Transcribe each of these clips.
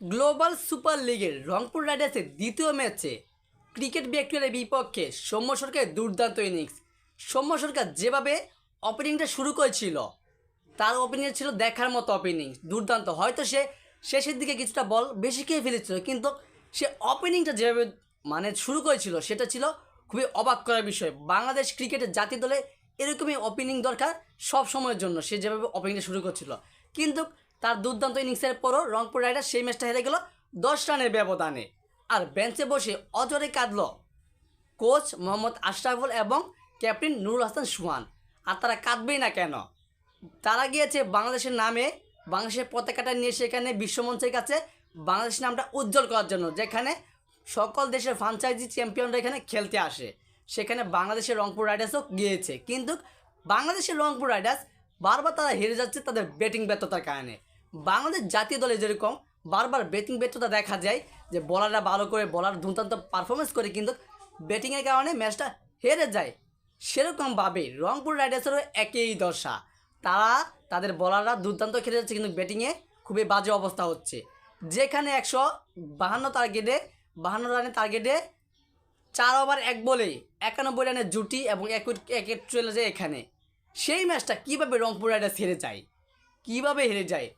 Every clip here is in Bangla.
গ্লোবাল সুপার লিগের রংপুর রাইডার্সের দ্বিতীয় ম্যাচে ক্রিকেট ভিক্টোরিয়ার বিপক্ষে সৌম্য সরকারের দুর্দান্ত ইনিংস। সৌম্য সরকার যেভাবে ওপেনিংটা শুরু করেছিল, তার ওপেনিং ছিল দেখার মতো ওপেনিং দুর্দান্ত। হয়তো সে শেষের দিকে কিছুটা বল বেশি খেয়ে ফেলেছিল, কিন্তু সে ওপেনিংটা যেভাবে মানে শুরু করেছিল, সেটা ছিল খুবই অবাক করার বিষয়। বাংলাদেশ ক্রিকেটের জাতীয় দলে এরকমই ওপেনিং দরকার সব সময়ের জন্য, সে যেভাবে ওপেনিংটা শুরু করছিল। কিন্তু তার দুর্দান্ত ইনিংসের পরও রংপুর রাইডার সেই ম্যাচটা হেরে গেল দশ রানের ব্যবধানে। আর বেঞ্চে বসে অজরে কাঁদল কোচ মোহাম্মদ আশরাফুল এবং ক্যাপ্টেন নুরুল হাসান সুহান আর তারা কাঁদবেই না কেন? তারা গিয়েছে বাংলাদেশের নামে, বাংলাদেশের পতাকাটা নিয়ে সেখানে বিশ্বমঞ্চের কাছে বাংলাদেশের নামটা উজ্জ্বল করার জন্য, যেখানে সকল দেশের ফ্রাঞ্চাইজি চ্যাম্পিয়নরা এখানে খেলতে আসে। সেখানে বাংলাদেশের রংপুর রাইডার্সও গিয়েছে। কিন্তু বাংলাদেশের রংপুর রাইডার্স বারবার তারা হেরে যাচ্ছে তাদের ব্যাটিং ব্যর্থতার কারণে। বাংলাদেশ জাতীয় দলে যেরকম বারবার ব্যাটিং ব্যর্থতা দেখা যায়, যে বলাররা ভালো করে বলার দুর্দান্ত পারফরমেন্স করে কিন্তু ব্যাটিংয়ের কারণে ম্যাচটা হেরে যায়। সেরকমভাবে রংপুর রাইডার্সেরও একই দশা। তারা, তাদের বলাররা দুর্দান্ত খেলে যাচ্ছে কিন্তু ব্যাটিংয়ে খুবই বাজে অবস্থা হচ্ছে। যেখানে একশো বাহান্ন টার্গেটে বাহান্ন রানের টার্গেটে চার ওভার এক বলে একানব্বই রানের জুটি এবং এক উইকেট- চলে যায় এখানে। সেই ম্যাচটা কীভাবে রংপুর রাইডার্স হেরে যায়? কীভাবে হেরে যায়?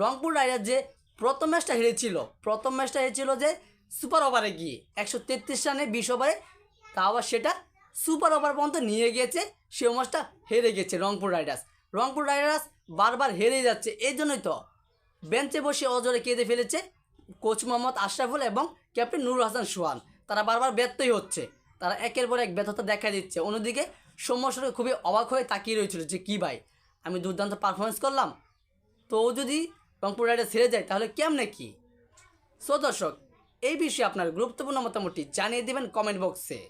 রংপুর রাইডার্স যে প্রথম ম্যাচটা হেরেছিল, প্রথম ম্যাচটা হেরেছিল যে সুপার ওভারে গিয়ে একশো তেত্রিশ রানে বিশ ওভারে, তা আবার সেটা সুপার ওভার পর্যন্ত নিয়ে গিয়েছে, সে ম্যাচটা হেরে গেছে রংপুর রাইডার্স। রংপুর রাইডার্স বারবার হেরে যাচ্ছে, এই জন্যই তো বেঞ্চে বসে অজরে কেঁদে ফেলেছে কোচ মোহাম্মদ আশরাফুল এবং ক্যাপ্টেন নুরুল হাসান সোহান। তারা বারবার ব্যর্থই হচ্ছে, তারা একের পর এক ব্যর্থতা দেখা দিচ্ছে। অন্যদিকে সৌম্যসরে খুবই অবাক হয়ে তাকিয়ে রয়েছিল যে কী ভাই, আমি দুর্দান্ত পারফরমেন্স করলাম, তো যদি রংপুর রাইডার্স হেরে যায়, তাহলে কেমনে কি? সো দর্শক, এই বিষয়ে আপনার গুরুত্বপূর্ণ মতামতটি জানিয়ে দেবেন কমেন্ট বক্সে।